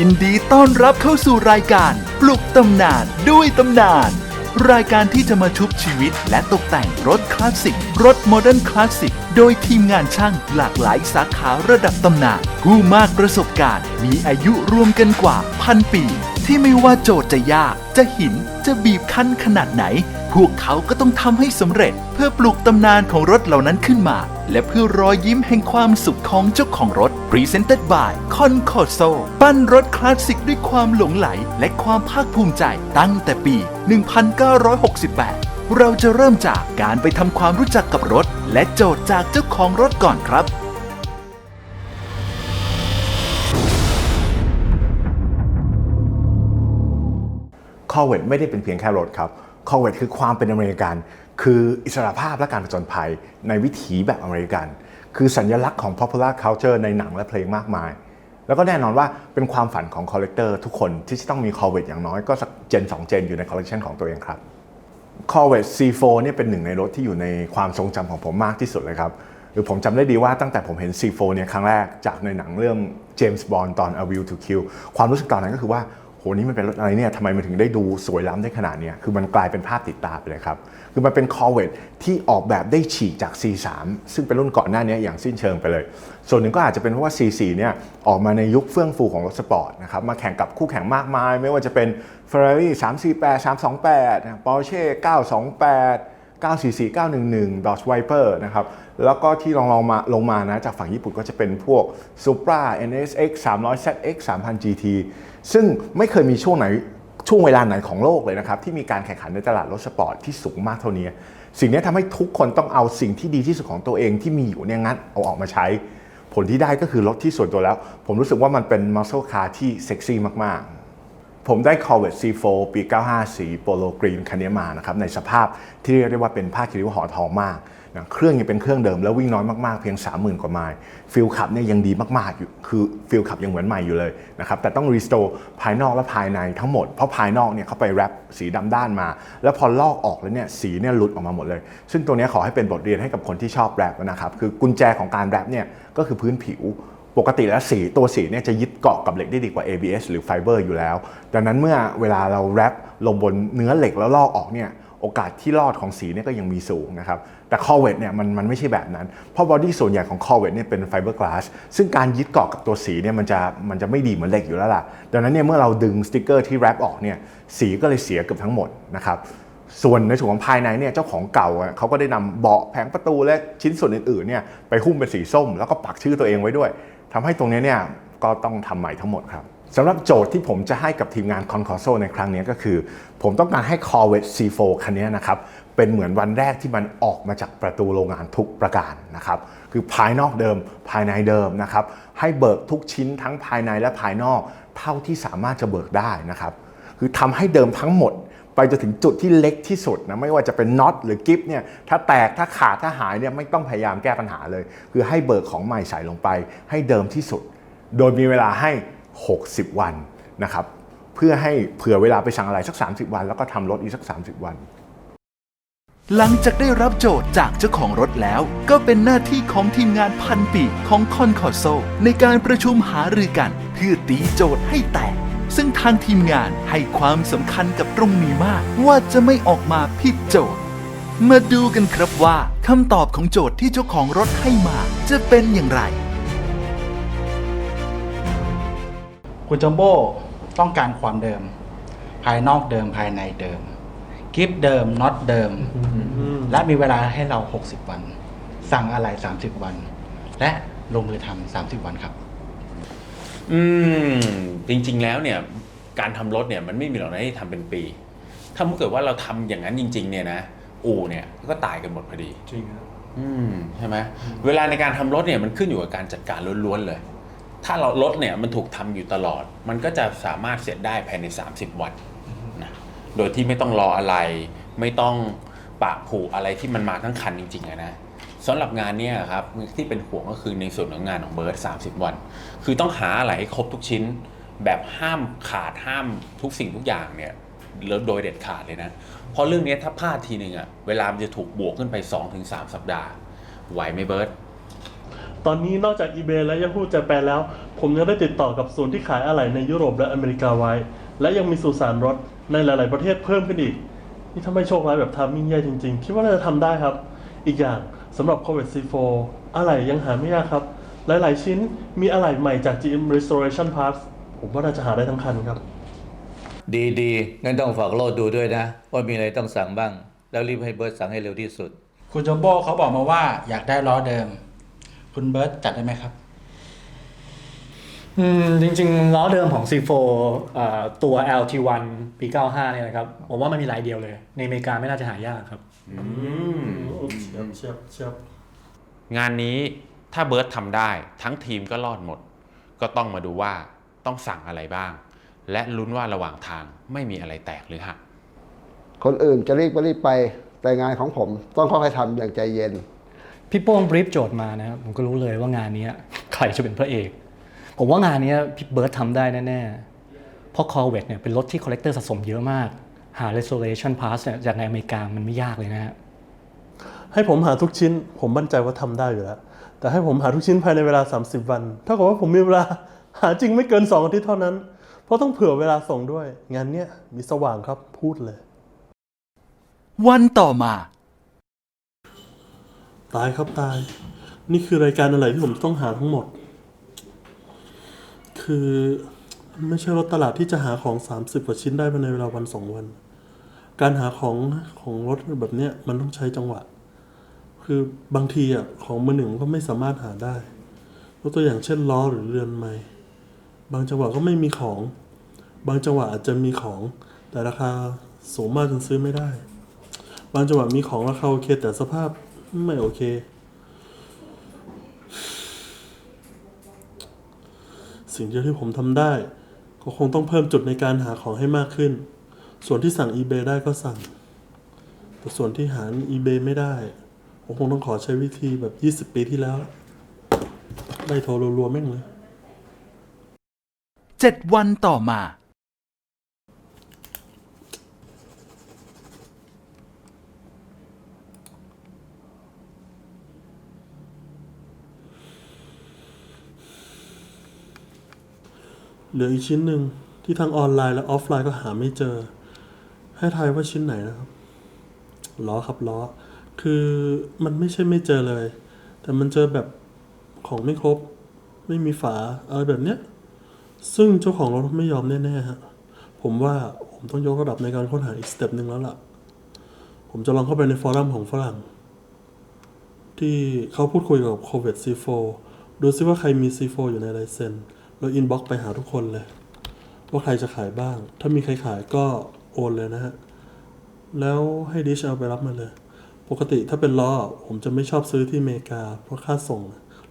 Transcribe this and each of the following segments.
ยินดีต้อนรับเข้าสู่รายการ ปลุกตำนานด้วยตำนาน รายการที่จะมาชุบชีวิตและตกแต่งรถคลาสสิก รถโมเดิร์นคลาสสิก โดยทีมงานช่างหลากหลายสาขาระดับตำนาน ผู้มากประสบการณ์ มีอายุรวมกันกว่าพันปี ที่ไม่ว่าโจทย์จะยากจะหินจะบีบคั้นขนาดไหน วกเขาก็ต้องทำให้สำเร็จเพื่อปลุกตำนานของรถเหล่านั้นขึ้นมา และเพื่อรอยยิ้มแห่งความสุขของเจ้าของรถ Presented by c o n c o r s o ปั้นรถคลาสสิกด้วยความหลงไหล และความภาคภูมิใจตั้งแต่ปี 1968เราจะเริ่มจากการไปทำความรู้จักกับรถ และโจทย์จากเจ้าของรถก่อนครับคอเวตไม่ได้เป็นเพียงแค่รถครับ คอเวตคือความเป็นอเมริกัน คืออิสรภาพและการผจญภัยในวิถีแบบอเมริกัน คือสัญลักษณ์ของ popular culture ในหนังและเพลงมากมาย แล้วก็แน่นอนว่าเป็นความฝันของคอลเลกเตอร์ทุกคนที่จะต้องมีคอเวตอย่างน้อยก็สักเจน 2 เจนอยู่ในคอลเลกชันของตัวเองครับ Corvette C4 เนี่ยเป็นหนึ่งในรถที่อยู่ในความทรงจำของผมมากที่สุดเลยครับหรือผมจำได้ดีว่าตั้งแต่ผมเห็น C4 เนี่ยครั้งแรกจากในหนังเรื่อง James Bond ตอน A View to Kill ความรู้สึกตอนนั้นก็คือว่า นี่มันเป็นรถอะไรเนี่ยทำไมมันถึงได้ดูสวยล้ำได้ขนาดนี้คือมันกลายเป็นภาพติดตาไปเลยครับ คือมันเป็น Corvette ที่ออกแบบได้ฉีกจาก C3 ซึ่งเป็นรุ่นก่อนหน้านี้อย่างสิ้นเชิงไปเลย ส่วนหนึ่งก็อาจจะเป็นเพราะว่า C4 เนี่ยออกมาในยุคเฟื่องฟูของรถสปอร์ตนะครับมาแข่งกับคู่แข่งมากมาย ไม่ว่าจะเป็น Ferrari 348 328นะ Porsche 928 944 911 Dodge Viper นะครับ แล้วก็ที่ลองลงมาลงมานะจากฝั่งญี่ปุ่นก็จะเป็นพวก Supra NSX 300 ZX 3000 GT ซึ่งไม่เคยมีช่วงไหนช่วงเวลาไหนของโลกเลยนะครับ ที่มีการแข่งขันในตลาดรถสปอร์ตที่สูงมากเท่านี้ สิ่งนี้ทำให้ทุกคนต้องเอาสิ่งที่ดีที่สุดของตัวเองที่มีอยู่เนี่ยงั้นเอาออกมาใช้ ผลที่ได้ก็คือรถที่ส่วนตัวแล้ว ผมรู้สึกว่ามันเป็น muscle car ที่เซ็กซี่มากๆ ผมได้ Corvette C4 ปี 95 สีโปโลกรีนคันนี้มานะครับในสภาพที่เรียกได้ว่าเป็นผ้าคิริวห่อทองมากนะเครื่องยังเป็นเครื่องเดิมแล้ววิ่งน้อยมากๆ เพียง 30,000 กว่าไมล์ฟิลขับเนี่ยยังดีมากๆอยู่คือฟิลขับยังเหมือนใหม่อยู่เลยนะครับแต่ต้องรีสโตร์ภายนอกและภายในทั้งหมด เพราะภายนอกเนี่ยเขาไปแรปสีดำด้านมา แล้วพอลอกออกแล้วเนี่ยสีเนี่ยหลุดออกมาหมดเลย ซึ่งตัวนี้ขอให้เป็นบทเรียนให้กับคนที่ชอบแรปนะครับคือกุญแจของการแรปเนี่ยก็คือพื้นผิว ปกติแล้วสีตัวสีเนี่ยจะยึดเกาะกับเหล็กได้ดีกว่า ABS หรือไฟเบอร์อยู่แล้ว ดังนั้นเมื่อเวลาเราแรปลงบนเนื้อเหล็กแล้วลอกออกเนี่ยโอกาสที่รอดของสีเนี่ยก็ยังมีสูงนะครับ แต่ Corvette เนี่ยมันมันไม่ใช่แบบนั้น เพราะบอดี้ส่วนใหญ่ของ Corvette เนี่ยเป็นไฟเบอร์กลาสซึ่งการยึดเกาะกับตัวสีเนี่ยมันจะมันจะไม่ดีเหมือนเหล็กอยู่แล้วล่ะ ดังนั้นเนี่ยเมื่อเราดึงสติกเกอร์ที่แรปออกเนี่ยสีก็เลยเสียเกือบทั้งหมดนะครับส่วนในส่วนของภายในเนี่ยเจ้าของเก่าเขาก็ได้นำเบาะแผงประตูและชิ้นส่วนอื่นๆเนี่ยไปหุ้มเป็นสีส้ม แล้วก็ปักชื่อตัวเองไว้ด้วย ทำให้ตรงนี้เนี่ยก็ต้องทำใหม่ทั้งหมดครับสำหรับโจทย์ที่ผมจะให้กับทีมงาน c o n c o r s o ในครั้งนี้ก็คือ ผมต้องการให้ Corvette C4 คันนี้นะครับเป็นเหมือนวันแรกที่มันออกมาจากประตูโรงงานทุกประการนะครับคือภายนอกเดิมภายในเดิมนะครับให้เบิกทุกชิ้นทั้งภายในและภายนอก เท่าที่สามารถจะเบิกได้นะครับคือทำให้เดิมทั้งหมด ไปจนถึงจุดที่เล็กที่สุดนะไม่ว่าจะเป็นน็อตหรือกิฟเนี่ยถ้าแตกถ้าขาดถ้าหายเนี่ยไม่ต้องพยายามแก้ปัญหาเลย คือให้เบิกของใหม่ใส่ลงไป ให้เดิมที่สุด โดยมีเวลาให้ 60 วันนะครับเพื่อให้เผื่อเวลาไปสั่งอะไรสัก 30 วัน แล้วก็ทำรถอีกสัก 30 วันหลังจากได้รับโจทย์จากเจ้าของรถแล้ว ก็เป็นหน้าที่ของทีมงานพันปีของคอนคอร์โซ ในการประชุมหารือกัน เพื่อตีโจทย์ให้แตก ซึ่งทางทีมงานให้ความสำคัญกับตรงนี้มากว่าจะไม่ออกมาผิดโจทย์ มาดูกันครับว่าคำตอบของโจทย์ที่เจ้าของรถให้มาจะเป็นอย่างไร คุณจัมโบ้ต้องการความเดิม ภายนอกเดิมภายในเดิมกิฟเดิมน็อตเดิม และมีเวลาให้เรา 60 วัน สั่งอะไร 30 วัน และลงมือทำ30 วันครับ อืม จริง ๆ แล้วเนี่ยการทำรถเนี่ยมันไม่มีหรอกนะที่ทำเป็นปี ถ้าเมื่อเกิดว่าเราทำอย่างนั้นจริง ๆ เนี่ยนะอู่เนี่ยก็ตายกันหมดพอดี จริงครับอืมใช่ไหมเวลาในการทำรถเนี่ยมันขึ้นอยู่กับการจัดการล้วนๆเลย ถ้าเรารถเนี่ยมันถูกทำอยู่ตลอด มันก็จะสามารถเสร็จได้ภายใน 30 วันนะโดยที่ไม่ต้องรออะไร ไม่ต้องปะผูอะไรที่มันมาทั้งคันจริงๆอะนะสำหรับงานเนี่ยครับที่เป็นห่วงก็คือในส่วนของงานของเบิร์ด30 วัน คือต้องหาอะไรให้ครบทุกชิ้น แบบห้ามขาดห้ามทุกสิ่งทุกอย่างเนี่ยแล้วโดยเด็ดขาดเลยนะ เพราะเรื่องนี้ถ้าพลาดทีหนึ่งอะเวลามันจะถูกบวกขึ้นไป 2-3สสัปดาห์ ไหวไหมเบิร์ดตอนนี้นอกจาก eBay และ Yahoo Japan แล้ว ผมยังได้ติดต่อกับศูนย์ที่ขายอะไหล่ในยุโรปและอเมริกาไว้ และยังมีสุสานรถในหลาย ๆ ประเทศเพิ่มขึ้นอีก นี่ถ้าไม่โชคร้ายแบบทามมิ่งแย่จริง ๆ คิดว่าน่าจะทำได้ครับ อีกอย่างสำหรับ Corvette C4 อะไหล่ยังหาไม่ยากครับ หลาย ๆ ชิ้นมีอะไหล่ใหม่จาก GM Restoration Parts ผมว่าน่าจะหาได้ทั้งคันครับ ดีดีงั้นต้องฝากโลดดูด้วยนะ ว่ามีอะไรต้องสั่งบ้าง แล้วรีบให้เบิร์ตสั่งให้เร็วที่สุด คุณจัมโบ้เขาบอกมาว่าอยากได้ล้อเดิม คุณเบิร์ตจัดได้ไหมครับ อืมจริงๆล้อเดิมของ C4 เอ่อตัว LT1 ปี 95 เนี่ยนะครับ ผมว่ามันมีหลายเดียวเลย ในอเมริกาไม่น่าจะหายากครับ เชียบเชียบเชียบงานนี้ถ้าเบิร์ตทำได้ ทั้งทีมก็รอดหมด ก็ต้องมาดูว่า ต้องสั่งอะไรบ้าง และลุ้นว่าระหว่างทางไม่มีอะไรแตกหรือหักคนอื่นจะรีบก็รีบไปแต่งานของผมต้องค่อยๆทำอย่างใจเย็น พี่โป้งบรีฟโจทย์มานะครับผมก็รู้เลยว่างานเนี้ยใครจะเป็นพระเอก ผมว่างานเนี้ยพี่เบิร์ตทำได้แน่ๆเพราะ Corvette เนี่ยเป็นรถที่คอลเลกเตอร์สะสมเยอะมาก หา restoration pass เนี่ยจากในอเมริกามันไม่ยากเลยนะฮะให้ผมหาทุกชิ้น ผมมั่นใจว่าทำได้อยู่แล้ว แต่ให้ผมหาทุกชิ้นภายในเวลา 30 วัน เท่ากับว่าผมมีเวลา หาจริงไม่เกิน2อาทิตย์เท่านั้น เพราะต้องเผื่อเวลาส่งด้วย งานเนี้ยมีสว่างครับพูดเลย วันต่อมา ตายครับตาย นี่คือรายการอะไรที่ผมต้องหาทั้งหมด คือไม่ใช่รถตลาดที่จะหาของ 30 กว่าชิ้นได้ภายในเวลาวันสองวัน การหาของของรถแบบเนี้ยมันต้องใช้จังหวะ คือบางทีอะของมือหนึ่งก็ไม่สามารถหาได้ยกตัวอย่างเช่นล้อหรือเรือนไม้ บางจังหวะก็ไม่มีของ บางจังหวะอาจจะมีของ แต่ราคาสูงมากจนซื้อไม่ได้ บางจังหวะมีของราคาโอเค แต่สภาพไม่โอเค สิ่งเดียวที่ผมทำได้ ก็คงต้องเพิ่มจุดในการหาของให้มากขึ้น ส่วนที่สั่ง eBay ได้ก็สั่ง แต่ส่วนที่หา eBay ไม่ได้ผมคงต้องขอใช้วิธีแบบ 20 ปีที่แล้วไล่โทรรัวๆแม่งเลย 7วันต่อมา เหลืออีกชิ้นหนึ่งที่ทั้งออนไลน์และออฟไลน์ก็หาไม่เจอ ให้ทายว่าชิ้นไหนนะครับล้อครับล้อ คือมันไม่ใช่ไม่เจอเลย แต่มันเจอแบบของไม่ครบ ไม่มีฝาอะไรแบบเนี้ย ซึ่งเจ้าของรถไม่ยอมแน่ๆฮะผมว่าผมต้องยกระดับในการค้นหาอีกสเต็ปหนึ่งแล้วล่ะ ผมจะลองเข้าไปในฟอรัมของฝรั่ง ที่เขาพูดคุยกับ c o v i d C4 ดูซิว่าใครมี C4 อยู่ในไลเซนแล้วอินบ็อกไปหาทุกคนเลย ว่าใครจะขายบ้าง ถ้ามีใครขายก็โอนเลยนะฮะ แล้วให้ดิชเอาไปรับมาเลย ปกติถ้าเป็นล้อผมจะไม่ชอบซื้อที่อเมริกา เพราะค่าส่ง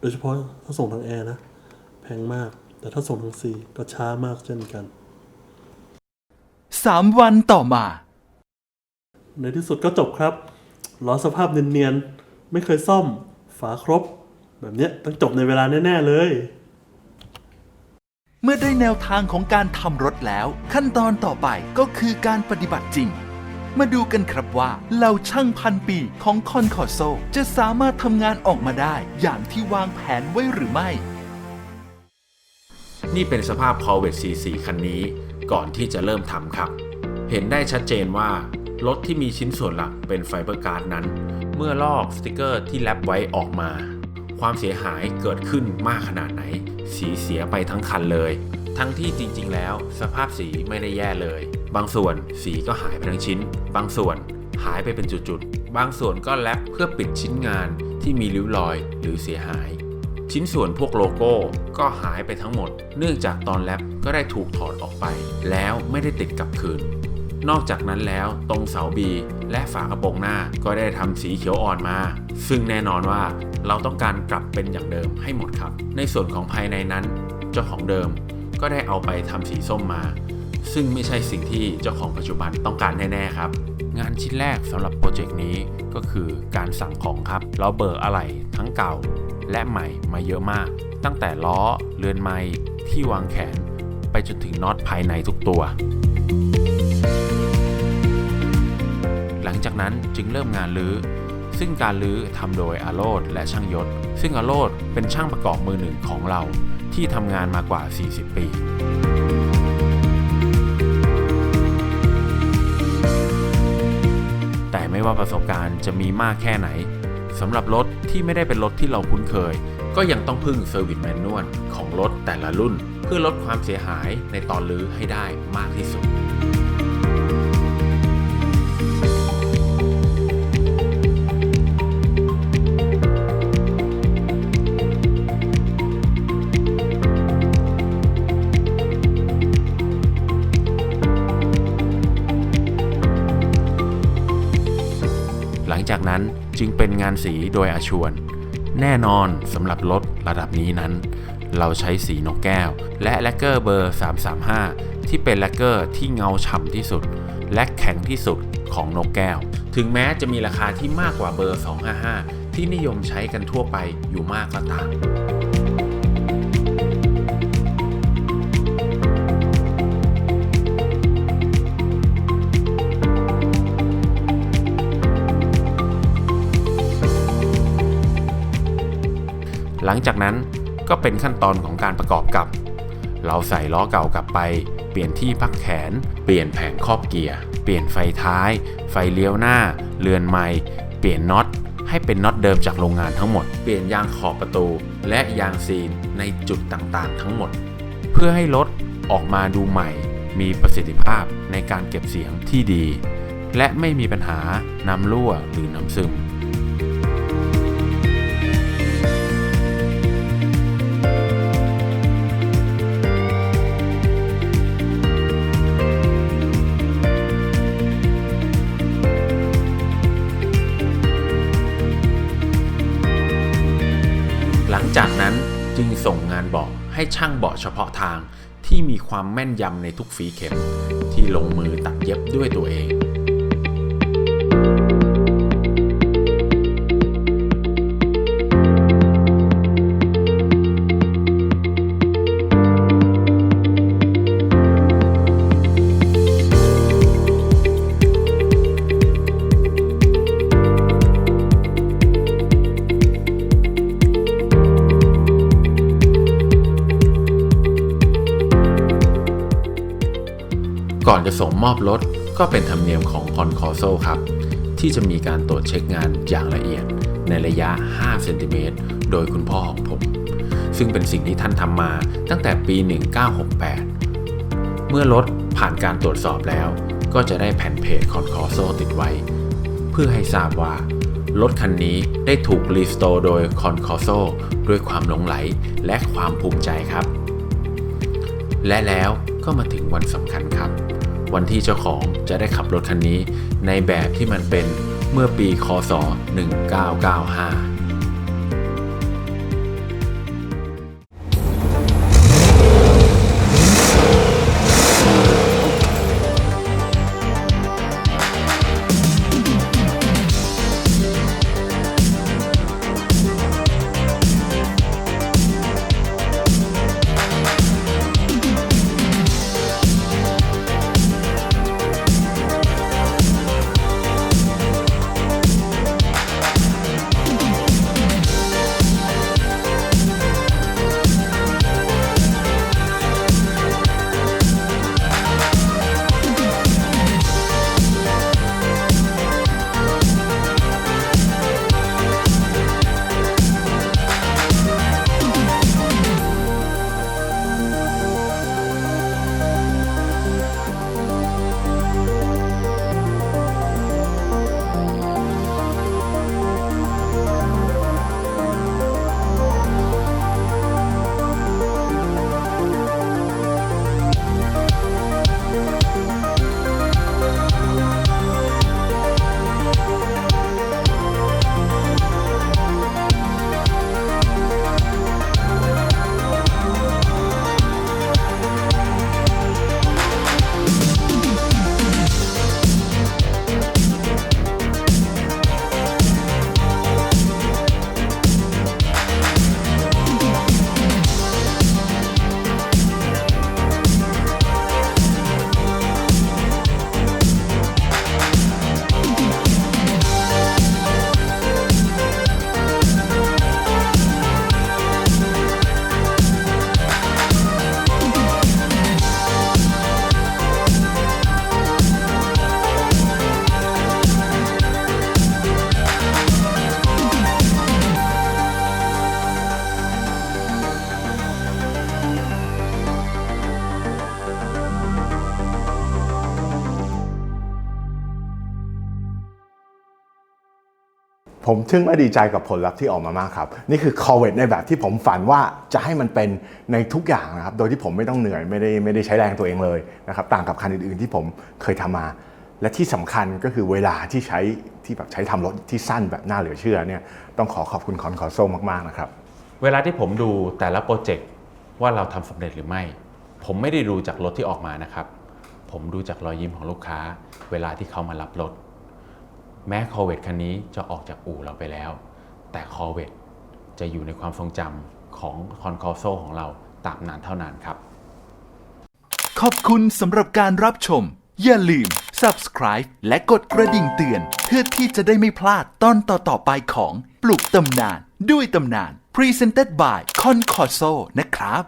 โดยเฉพาะถ้าส่งทางแอร์นะ แพงมาก แต่ถ้าส่งทางซีก็ช้ามากเช่นกัน3วันต่อมา ในที่สุดก็จบครับล้อสภาพเนียนๆ ไม่เคยซ่อม ฝาครบ แบบเนี้ยต้องจบในเวลาแน่ ๆ เลย เมื่อได้แนวทางของการทำรถแล้ว ขั้นตอนต่อไปก็คือการปฏิบัติจริง มาดูกันครับว่าเหล่าช่างพันปีของคอนคอร์โซ จะสามารถทำงานออกมาได้ อย่างที่วางแผนไว้หรือไม่ นี่เป็นสภาพ Corvette C4 คันนี้ก่อนที่จะเริ่มทำครับ เห็นได้ชัดเจนว่า รถที่มีชิ้นส่วนหลักเป็นไฟเบอร์การ์ดนั้น เมื่อลอกสติกเกอร์ที่แรปไว้ออกมา ความเสียหายเกิดขึ้นมากขนาดไหน สีเสียไปทั้งคันเลย ทั้งที่จริงๆ แล้ว สภาพสีไม่ได้แย่เลย บางส่วนสีก็หายไปทั้งชิ้น บางส่วนหายไปเป็นจุดๆ บางส่วนก็แรปเพื่อปิดชิ้นงานที่มีริ้วรอยหรือเสียหาย ชิ้นส่วนพวกโลโก้ก็หายไปทั้งหมด เนื่องจากตอนแรปก็ได้ถูกถอดออกไป แล้วไม่ได้ติดกลับคืน นอกจากนั้นแล้วตรงเสาบีและฝากระโปรงหน้าก็ได้ทำสีเขียวอ่อนมา ซึ่งแน่นอนว่าเราต้องการกลับเป็นอย่างเดิมให้หมดครับ ในส่วนของภายในนั้น เจ้าของเดิมก็ได้เอาไปทำสีส้มมา ซึ่งไม่ใช่สิ่งที่เจ้าของปัจจุบันต้องการแน่ๆครับงานชิ้นแรกสำหรับโปรเจกต์นี้ก็คือการสั่งของครับ เราเบิกอะไหล่ทั้งเก่า และใหม่มาเยอะมาก ตั้งแต่ล้อเรือนไม้ที่วางแขน ไปจนถึงน็อตภายในทุกตัว หลังจากนั้นจึงเริ่มงานรื้อ ซึ่งการรื้อทำโดยอาโรดและช่างยศ ซึ่งอาโรดเป็นช่างประกอบมือหนึ่งของเราที่ทำงานมากว่า 40 ปีแต่ไม่ว่าประสบการณ์จะมีมากแค่ไหน สำหรับรถที่ไม่ได้เป็นรถที่เราคุ้นเคย ก็ยังต้องพึ่งเซอร์วิสแมนนวลของรถแต่ละรุ่น เพื่อลดความเสียหายในตอนรื้อให้ได้มากที่สุด หลังจากนั้นจึงเป็นงานสีโดยอาชวน แน่นอนสำหรับรถระดับนี้นั้น เราใช้สีนกแก้ว และแลกเกอร์เบอร์ 335 ที่เป็นแลกเกอร์ที่เงาฉ่ำที่สุด และแข็งที่สุดของนกแก้ว ถึงแม้จะมีราคาที่มากกว่าเบอร์ 255 ที่นิยมใช้กันทั่วไปอยู่มากก็ตาม หลังจากนั้นก็เป็นขั้นตอนของการประกอบกับ เราใส่ล้อเก่ากลับไป เปลี่ยนที่พักแขน เปลี่ยนแผงครอบเกียร์ เปลี่ยนไฟท้าย ไฟเลี้ยวหน้า เรือนไม้เปลี่ยนน็อตให้เป็นน็อตเดิมจากโรงงานทั้งหมด เปลี่ยนยางขอบประตู และยางซีนในจุดต่างๆ ทั้งหมด เพื่อให้รถออกมาดูใหม่ มีประสิทธิภาพในการเก็บเสียงที่ดี และไม่มีปัญหาน้ำรั่วหรือน้ำซึม ช่างเบาะเฉพาะทางที่มีความแม่นยำในทุกฝีเข็ม ที่ลงมือตัดเย็บด้วยตัวเอง จะส่งมอบรถก็เป็นธรรมเนียมของคอนคอร์โซครับ ที่จะมีการตรวจเช็คงานอย่างละเอียดในระยะ 5 เซนติเมตรโดยคุณพ่อของผม ซึ่งเป็นสิ่งที่ท่านทำมาตั้งแต่ปี 1968 เมื่อรถผ่านการตรวจสอบแล้ว ก็จะได้แผ่นเพจคอนคอร์โซติดไว้ เพื่อให้ทราบว่า รถคันนี้ได้ถูกรีสโตร์โดยคอนคอร์โซด้วยความหลงไหลและความภูมิใจครับ และแล้วก็มาถึงวันสำคัญครับ วันที่เจ้าของจะได้ขับรถคันนี้ ในแบบที่มันเป็นเมื่อปีคศ 1995 ผมทึ่งและดีใจกับผลลัพธ์ที่ออกมามากครับ นี่คือ c o v e t ในแบบที่ผมฝันว่าจะให้มันเป็นในทุกอย่างนะครับ โดยที่ผมไม่ต้องเหนื่อยไม่ได้ไม่ได้ใช้แรงตัวเองเลยนะครับ ต่างกับคันอื่นๆที่ผมเคยทำมา และที่สำคัญก็คือเวลาที่ใช้ที่แบบใช้ทำรถที่สั้นแบบน่าเหลือเชื่อเนี่ยต้องขอขอบคุณคอนคอร์โซมากๆนะครับ เวลาที่ผมดูแต่ละโปรเจกต์ว่าเราทำสำเร็จหรือไม่ ผมไม่ได้ดูจากรถที่ออกมานะครับ ผมดูจากรอยยิ้มของลูกค้า เวลาที่เขามารับรถ แม้คอเวตคันนี้จะออกจากอู่เราไปแล้ว แต่คอเวตจะอยู่ในความทรงจำของคอนคอร์โซของเราตาบนานเท่านานครับ ขอบคุณสำหรับการรับชม อย่าลืม subscribe และกดกระดิ่งเตือน เพื่อที่จะได้ไม่พลาดตอนต่อๆไปของปลุกตำนาน ด้วยตำนาน Presented by Concorso นะครับ